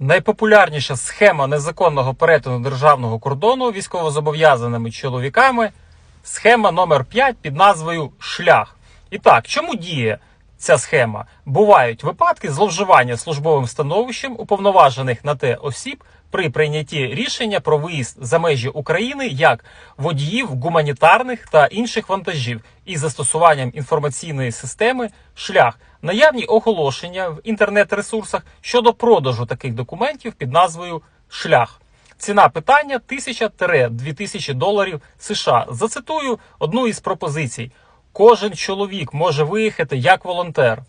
Найпопулярніша схема незаконного перетину державного кордону військовозобов'язаними чоловіками схема номер 5 під назвою Шлях. І так, чому діє ця схема? Бувають випадки зловживання службовим становищем уповноважених на те осіб при прийнятті рішення про виїзд за межі України як водіїв гуманітарних та інших вантажів із застосуванням інформаційної системи шлях, наявні оголошення в інтернет-ресурсах щодо продажу таких документів під назвою Шлях. Ціна питання 1000-2000 доларів США. Зацитую одну із пропозицій: кожен чоловік може виїхати як волонтер.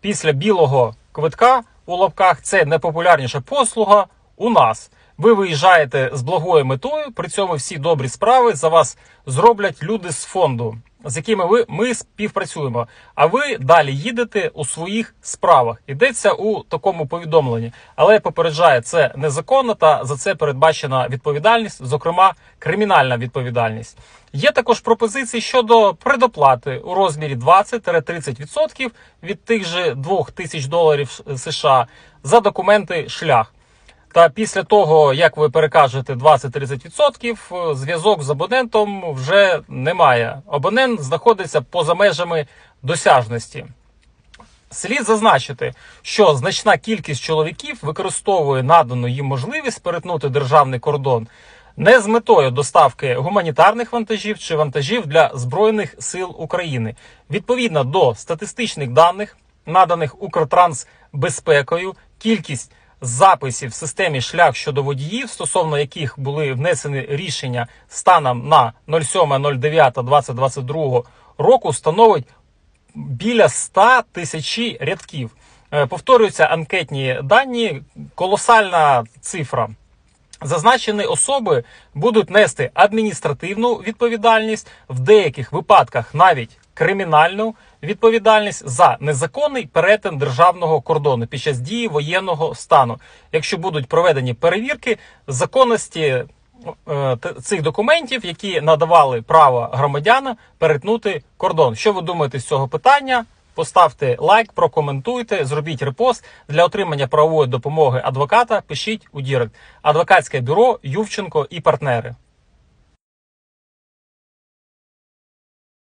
Після білого квитка у лапках це найпопулярніша послуга у нас. Ви виїжджаєте з благою метою, при цьому всі добрі справи за вас зроблять люди з фонду, з якими ви ми співпрацюємо. А ви далі їдете у своїх справах. Йдеться у такому повідомленні, але попереджає це незаконно та за це передбачена відповідальність, зокрема кримінальна відповідальність. Є також пропозиції щодо предоплати у розмірі 20-30% від тих же 2 тисяч доларів США за документи шлях. Та після того, як ви перекажете 20-30%, зв'язок з абонентом вже немає. Абонент знаходиться поза межами досяжності. Слід зазначити, що значна кількість чоловіків використовує надану їм можливість перетнути державний кордон не з метою доставки гуманітарних вантажів чи вантажів для Збройних сил України. Відповідно до статистичних даних, наданих Укртрансбезпекою, кількість записів в системі шлях щодо водіїв, стосовно яких були внесені рішення станом на 07.09.2022 року, становить біля 100 тисячі рядків. Е, Повторюються анкетні дані, колосальна цифра. Зазначені особи будуть нести адміністративну відповідальність, в деяких випадках навіть кримінальну відповідальність за незаконний перетин державного кордону під час дії воєнного стану, якщо будуть проведені перевірки законності е, цих документів, які надавали право громадянам перетнути кордон. Що ви думаєте з цього питання? Поставте лайк, прокоментуйте, зробіть репост для отримання правової допомоги адвоката. Пишіть у Дірект. Адвокатське бюро Ювченко і партнери.